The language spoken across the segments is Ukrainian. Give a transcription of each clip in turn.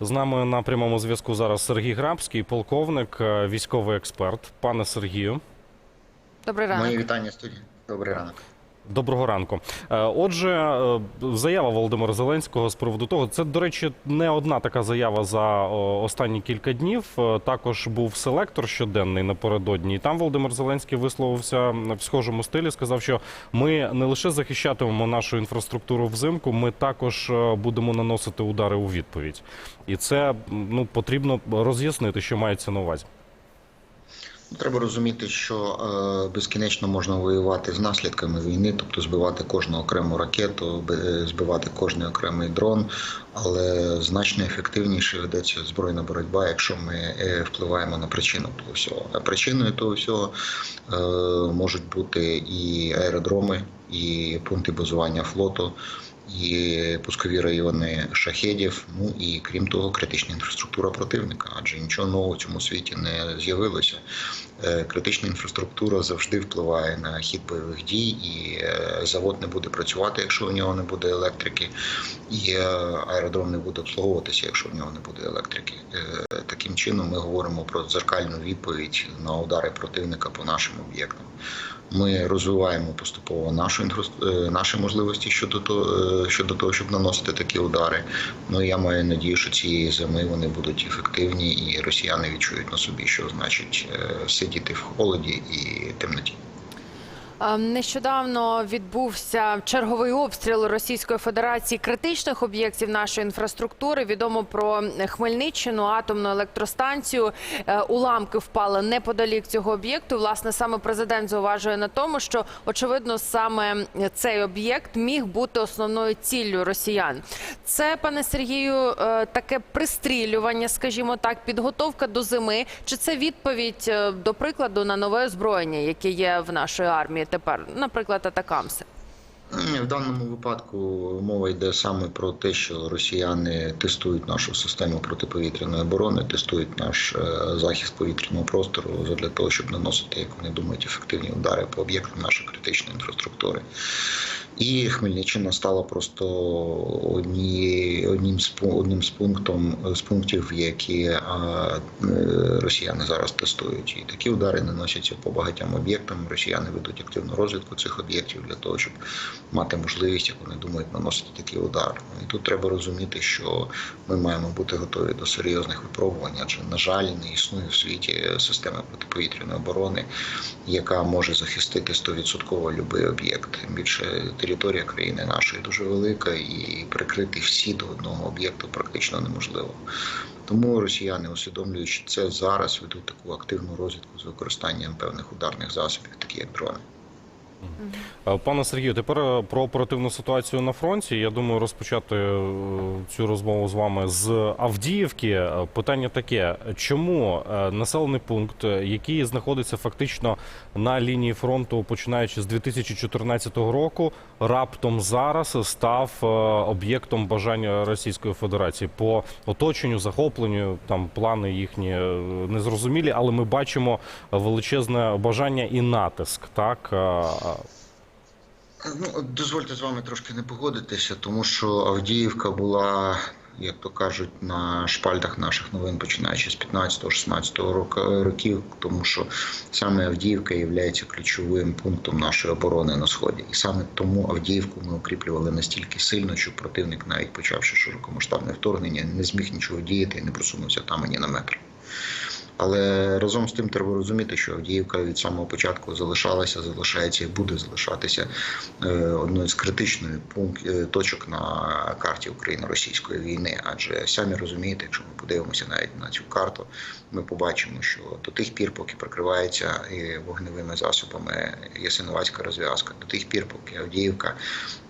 З нами на прямому зв'язку зараз Сергій Грабський, полковник, е, військовий експерт. Пане Сергію, Добрий ранок. Мої вітання студії. Добрий ранок. Доброго ранку. Е, Отже, е, заява Володимира Зеленського з приводу того, це, до речі, не одна така заява за останні кілька днів. Е, Також був селектор щоденний напередодні. І там Володимир Зеленський висловився в схожому стилі. Сказав, що ми не лише захищатимемо нашу інфраструктуру взимку, ми також будемо наносити удари у відповідь. І це ну потрібно роз'яснити, що мається на увазі. Треба розуміти, що е, безкінечно можна воювати з наслідками війни, тобто збивати кожну окрему ракету, бе- збивати кожний окремий дрон, але значно ефективніше ведеться збройна боротьба, якщо ми е, впливаємо на причину того всього. А причиною того всього е, можуть бути і аеродроми, і пункти базування флоту. І пускові райони шахедів, ну і крім того, критична інфраструктура противника, адже нічого нового в цьому світі не з'явилося. Е, Критична інфраструктура завжди впливає на хід бойових дій, і е, завод не буде працювати, якщо у нього не буде електрики, і е, аеродром не буде обслуговуватися, якщо в нього не буде електрики. Таким чином, ми говоримо про дзеркальну відповідь на удари противника по нашим об'єктам. Ми розвиваємо поступово нашу інфра- е, наші можливості щодо того, е, щодо того, щоб наносити такі удари. Ну я маю надію, що цієї зими вони будуть ефективні, і росіяни відчують на собі, що значить е, сидіти в холоді і темноті. Е, Нещодавно відбувся черговий обстріл Російської Федерації критичних об'єктів нашої інфраструктури. Відомо про Хмельниччину, атомну електростанцію. Е, Уламки впали неподалік цього об'єкту. Власне, саме президент зауважує на тому, що очевидно саме цей об'єкт міг бути основною ціллю росіян. Це, пане Сергію, е, таке пристрілювання, скажімо так, підготовка до зими. Чи це відповідь до прикладу на нове озброєння, яке є в нашої армії тепер, наприклад, атакамси? В даному випадку мова йде саме про те, що росіяни тестують нашу систему протиповітряної оборони, тестують наш е, захист повітряного простору для того, щоб наносити, як вони думають, ефективні удари по об'єктам нашої критичної інфраструктури. І Хмельниччина стала просто однією одним з одним з пунктом з пунктів, які е, росіяни зараз тестують. І такі удари наносяться по багатьом об'єктам. Росіяни ведуть активну розвідку цих об'єктів для того, щоб мати можливість, як вони думають, наносити такий удар. Ну, І тут треба розуміти, що ми маємо бути готові до серйозних випробувань, адже на жаль, не існує в світі системи протиповітряної оборони, яка може захистити 100% будь-який об'єкт. Більше територія країни нашої дуже велика, і прикрити всі до одного об'єкту практично неможливо. Тому росіяни, усвідомлюючи це, зараз ведуть таку активну розвідку з використанням певних ударних засобів, такі як дрони. Е, Пане Сергію, тепер е, про оперативну ситуацію на фронті. Я думаю, розпочати е, цю розмову з вами з Авдіївки. Питання таке: чому населений пункт, який знаходиться фактично на лінії фронту, починаючи з 2014 року, раптом зараз став об'єктом бажання Російської Федерації по оточенню, захопленню? Там плани їхні незрозумілі, але ми бачимо величезне бажання і натиск. Так Е, Ну, дозвольте з вами трошки не погодитися, тому що Авдіївка була, як то кажуть, на шпальтах наших новин, починаючи з 15-16 року- років, тому що саме Авдіївка є ключовим пунктом нашої оборони на сході, і саме тому Авдіївку ми укріплювали настільки сильно, що противник, навіть почавши широкомасштабне вторгнення, не зміг нічого діяти і не просунувся там ані на метр. Але разом з тим треба розуміти, що Авдіївка від самого початку залишалася, залишається і буде залишатися е, одною з критичних пункт е, точок на карті україно-російської війни. Адже самі розумієте, якщо ми подивимося навіть на цю карту, ми побачимо, що до тих пір, поки прикривається вогневими засобами Ясиновацька розв'язка, до тих пір, поки Авдіївка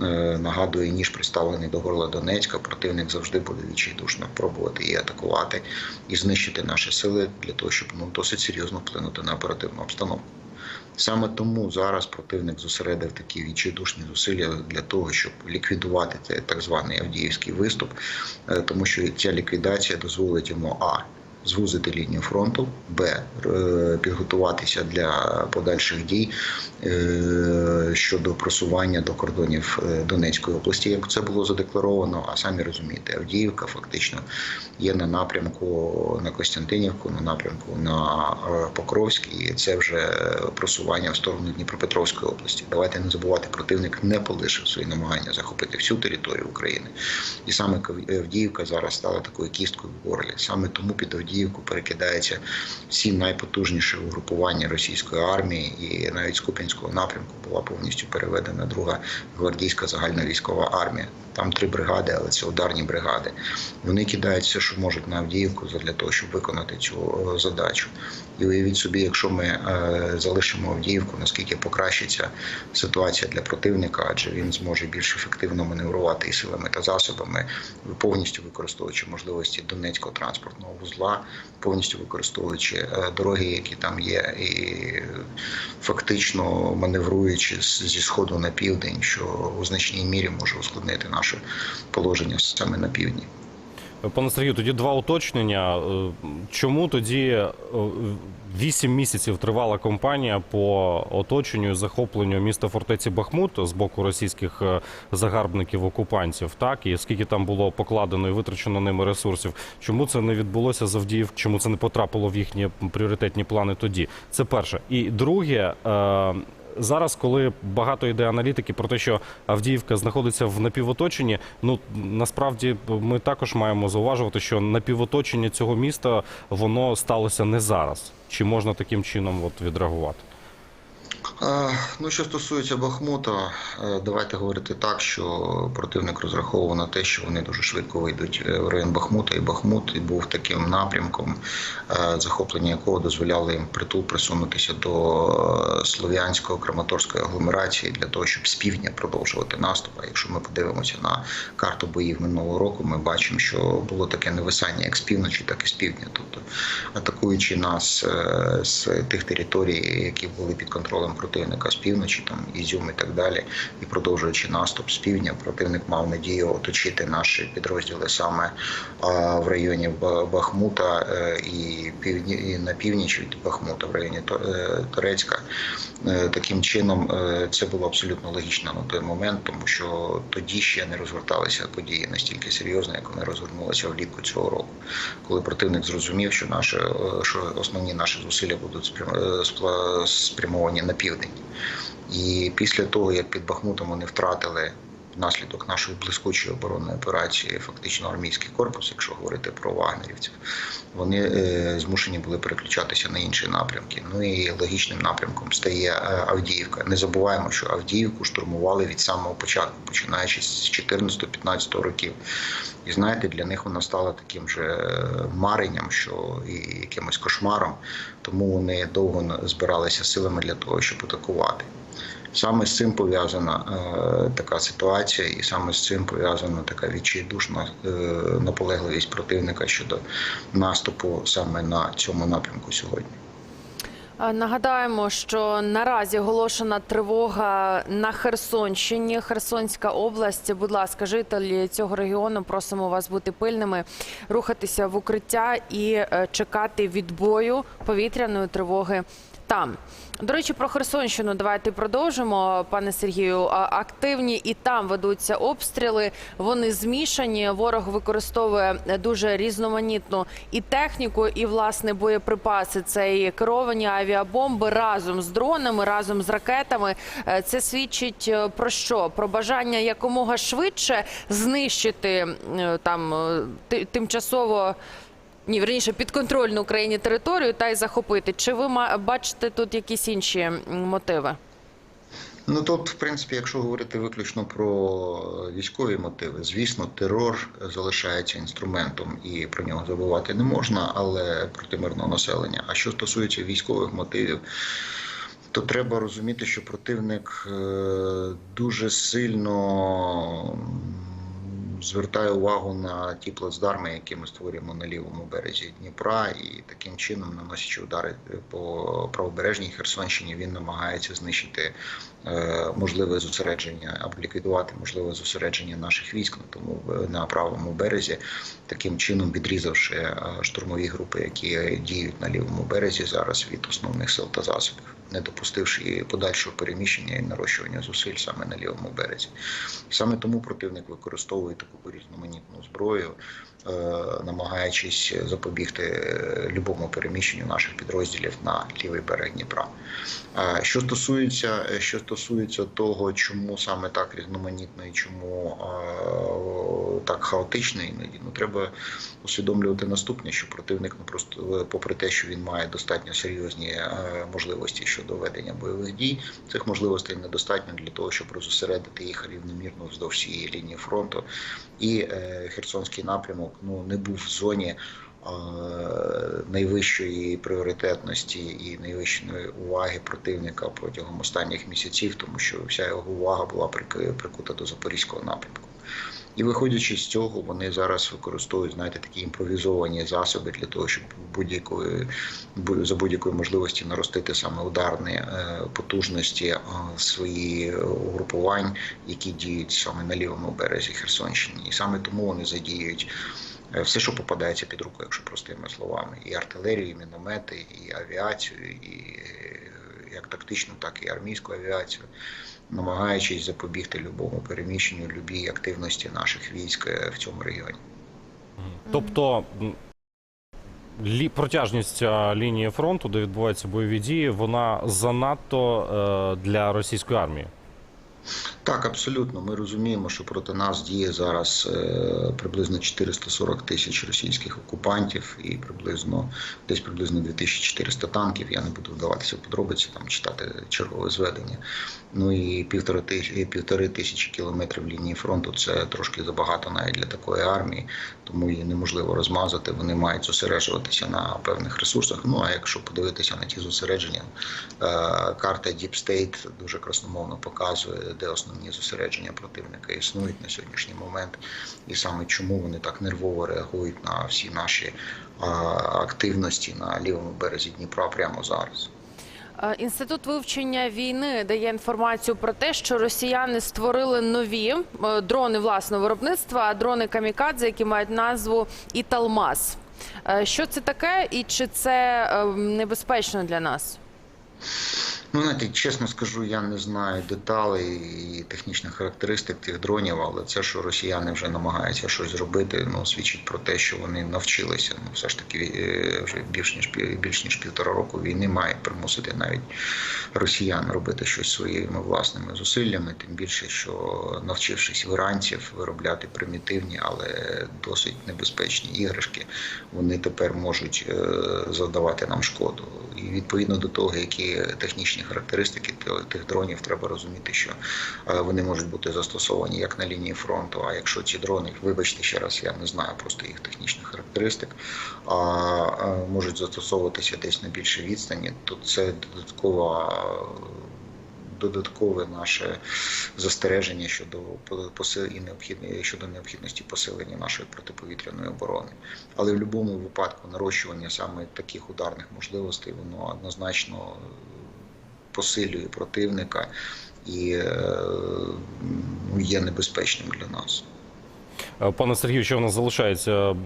е, нагадує ніж приставлений до горла Донецька, противник завжди буде відчайдушно пробувати її атакувати і знищити наші сили для того, щоб ну досить серйозно вплинути на оперативну обстановку. Саме тому зараз противник зосередив такі відчайдушні зусилля для того, щоб ліквідувати цей так званий Авдіївський виступ, е, тому що ця ліквідація дозволить йому а звузити лінію фронту, б е, підготуватися для подальших дій е, щодо просування до кордонів е, Донецької області, як це було задекларовано. А самі розумієте, Авдіївка фактично є на напрямку на Костянтинівку, на напрямку на Покровськ, і це вже просування в сторону Дніпропетровської області. Давайте не забувати, противник не полишив свої намагання захопити всю територію України. І саме Авдіївка зараз стала такою кісткою в горлі. Саме тому під Авдіївку перекидається всі найпотужніші угрупування російської армії, і навіть з Куп'янського напрямку була повністю переведена друга гвардійська загальна військова армія. Там три бригади, але це ударні бригади. Вони кидають все, що можуть на Авдіївку для того, щоб виконати цю е, задачу. І уявіть собі, якщо ми е, залишимо Авдіївку, наскільки покращиться ситуація для противника, адже він зможе більш ефективно маневрувати і силами та засобами, повністю використовуючи можливості Донецького транспортного вузла, повністю використовуючи е, дороги, які там є, і фактично маневруючи зі сходу на південь, що у значній мірі може ускладнити наше положення саме на півдні. Пане Сергію, тоді два уточнення. Е, Чому тоді е, вісім місяців тривала кампанія по оточенню і захопленню міста фортеці Бахмут з боку російських е, загарбників окупантів? Так і скільки там було покладено і витрачено ними ресурсів? Чому це не відбулося з? Чому це не потрапило в їхні пріоритетні плани тоді? Це перше. І друге. Зараз, коли багато йде аналітики про те, що Авдіївка знаходиться в напівоточенні, ну насправді ми також маємо зауважувати, що напівоточення цього міста воно сталося не зараз. Чи можна таким чином от відреагувати? Ну, що стосується Бахмута, е, давайте говорити так, що противник розраховував на те, що вони дуже швидко вийдуть е, в район Бахмута, і Бахмут був таким напрямком, е, захоплення якого дозволяло їм притул присунутися до слов'янської краматорської агломерації для того, щоб з півдня продовжувати наступ. А якщо ми подивимося на карту боїв минулого року, ми бачимо, що було таке нависання як з півночі, так і з півдня. Тобто атакуючи нас з тих територій, які були під контролем противника з півночі, там Ізюм і так далі, і продовжуючи наступ з півдня, противник мав надію оточити наші підрозділи саме в районі Бахмута е, і півдні і на північ від Бахмута, в районі То- е. Е, Таким чином, це було абсолютно логічно на той момент, тому що тоді ще не розгорталися події настільки серйозно, як вони розгорнулися влітку цього року, коли противник зрозумів, що наші е, що основні наші зусилля будуть спрямовані на південь. І після того, як під Бахмутом вони втратили внаслідок нашої блискучої оборонної операції, фактично армійський корпус, якщо говорити про вагнерівців, вони е, змушені були переключатися на інші напрямки. Ну і логічним напрямком стає е, Авдіївка. Не забуваємо, що Авдіївку штурмували від самого початку, починаючи з 14-15 років. І знаєте, для них вона стала таким же е, маренням, що і якимось кошмаром, тому вони довго збиралися силами для того, щоб атакувати. Саме з цим пов'язана е, така ситуація, і саме з цим пов'язана така відчайдушна е, наполегливість противника щодо наступу саме на цьому напрямку сьогодні. Нагадаємо, що наразі оголошена тривога на Херсонщині, Херсонська область. Будь ласка, жителі цього регіону, просимо вас бути пильними, рухатися в укриття і е, чекати відбою повітряної тривоги. Там до речі, про Херсонщину давайте продовжимо, пане Сергію. Активні і там ведуться обстріли. Вони змішані. Ворог використовує дуже різноманітну і техніку, і власне боєприпаси. Це і керовані авіабомби разом з дронами, разом з ракетами. Е, Це свідчить е, про що? Про бажання якомога швидше знищити е, там ти- тимчасово. Ні, верніше підконтрольну Україні територію та й захопити. Чи ви бачите тут якісь інші мотиви? Ну тут, в принципі, якщо говорити виключно про військові мотиви, звісно, терор залишається інструментом і про нього забувати не можна, але проти мирного населення. А що стосується військових мотивів, то треба розуміти, що противник е, дуже сильно м, звертаю увагу на ті плацдарми, які ми створюємо на лівому березі Дніпра, і таким чином, наносячи удари по правобережній Херсонщині, він намагається знищити е, можливе зосередження або ліквідувати можливе зосередження наших військ на тому на правому березі, таким чином відрізавши е, штурмові групи, які діють на лівому березі зараз від основних сил та засобів, не допустивши подальшого переміщення і нарощування зусиль саме на лівому березі. Саме тому противник використовує таку різноманітну зброю, е, намагаючись запобігти е, любому переміщенню наших підрозділів на лівий берег Дніпра. Е, Що стосується, що стосується того, чому саме так різноманітно і чому так хаотично іноді, ну треба усвідомлювати наступне, що противник ну просто попри те, що він має достатньо серйозні можливості щодо ведення бойових дій, цих можливостей недостатньо для того, щоб розосередити їх рівномірно вздовж всієї лінії фронту. І е, Херсонський напрямок ну не був в зоні. е, Найвищої пріоритетності і найвищої уваги противника протягом останніх місяців, тому що вся його увага була прик- прикута до запорізького напрямку. І виходячи з цього, вони зараз використовують знаєте, такі імпровізовані засоби для того, щоб будь-якої бу- за будь-якої можливості наростити саме ударні е, потужності е, свої угрупувань, які діють саме на лівому березі Херсонщини. І саме тому вони задіюють е, все, що попадається під руку, якщо простими словами, і артилерію, і міномети, і авіацію, і як тактичну, так і армійську авіацію намагаючись запобігти любому переміщенню, любій активності наших військ е, в цьому регіоні. Тобто протяжність лінії фронту, де відбуваються бойові дії, вона занадто е, для російської армії. Так, абсолютно. Ми розуміємо, що проти нас діє зараз е, приблизно 440 тисяч російських окупантів і приблизно десь приблизно 2400 танків. Я не буду вдаватися в подробиці, там читати чергове зведення. Ну і півтори тисячі, півтори тисячі кілометрів лінії фронту це трошки забагато навіть для такої армії, тому її неможливо розмазати. Вони мають зосереджуватися на певних ресурсах. Ну а якщо подивитися на ті зосередження, е, карта Deep State дуже красномовно показує, де основні зосередження противника існують на сьогоднішній момент, і саме чому вони так нервово реагують на всі наші активності на лівому березі Дніпра прямо зараз. Інститут вивчення війни дає інформацію про те, що росіяни створили нові дрони власного виробництва, дрони камікадзе, які мають назву Італмаз. Е, Що це таке, і чи це е, небезпечно для нас? Ну, знаєте, чесно скажу, я не знаю деталей і технічних характеристик тих дронів, але це, що росіяни вже намагаються щось зробити, ну свідчить про те, що вони навчилися. Ну, все ж таки, е, вже більш ніж більш ніж півтора року війни мають примусити навіть росіян робити щось своїми власними зусиллями. Тим більше, що навчившись іранців виробляти примітивні, але досить небезпечні іграшки, вони тепер можуть е, завдавати нам шкоду. І відповідно до того, які технічні характеристики тих дронів, треба розуміти, що е, вони можуть бути застосовані як на лінії фронту. А якщо ці дрони, вибачте ще раз, я не знаю просто їх технічних характеристик, а е, можуть застосовуватися десь на більшій відстані, то це додаткова. Додаткове наше застереження щодо і необхідної щодо необхідності посилення нашої протиповітряної оборони. Але в будь-якому випадку нарощування саме таких ударних можливостей воно однозначно посилює противника і е, є небезпечним для нас. Е, Пане Сергію, ще в нас залишається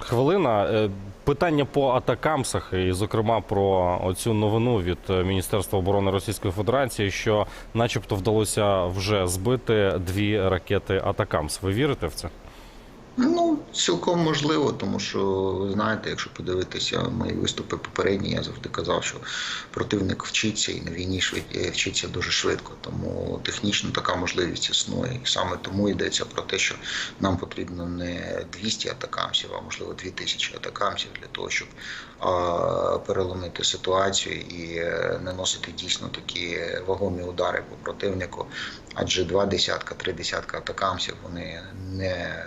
хвилина. Е, Питання по атакамсах, і, зокрема, про оцю новину від Міністерства оборони Російської Федерації, що, начебто, вдалося вже збити дві ракети Атакамс. Ви вірите в це? Ну, цілком можливо, тому що ви знаєте, якщо подивитися мої виступи попередні, я завжди казав, що противник вчиться і на війні е, вчиться дуже швидко. Тому технічно така можливість існує. І саме тому йдеться про те, що нам потрібно не 200 атакамсів, а можливо 2000 атакамсів для того, щоб переломити ситуацію і е, наносити дійсно такі вагомі удари по противнику, Адже два десятка, три десятка атакамсів вони не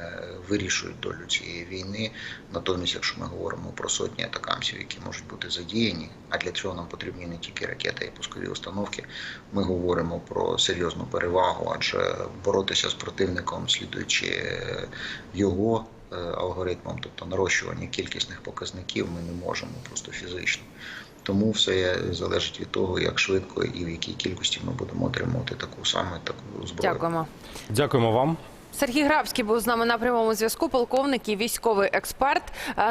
вирішують долю цієї війни. Натомість, якщо ми говоримо про сотні атакамсів, які можуть бути задіяні, а для цього нам потрібні не тільки ракети і пускові установки, ми говоримо про серйозну перевагу, адже боротися з противником, слідуючи е, його е, алгоритмам, тобто нарощування кількісних показників, ми не можемо просто фізично. Тому все залежить від того, як швидко і в якій кількості ми будемо отримувати таку саме таку зброю. Дякуємо. Дякуємо вам. Сергій Грабський був з нами на прямому зв'язку. Полковник і військовий експерт. Е,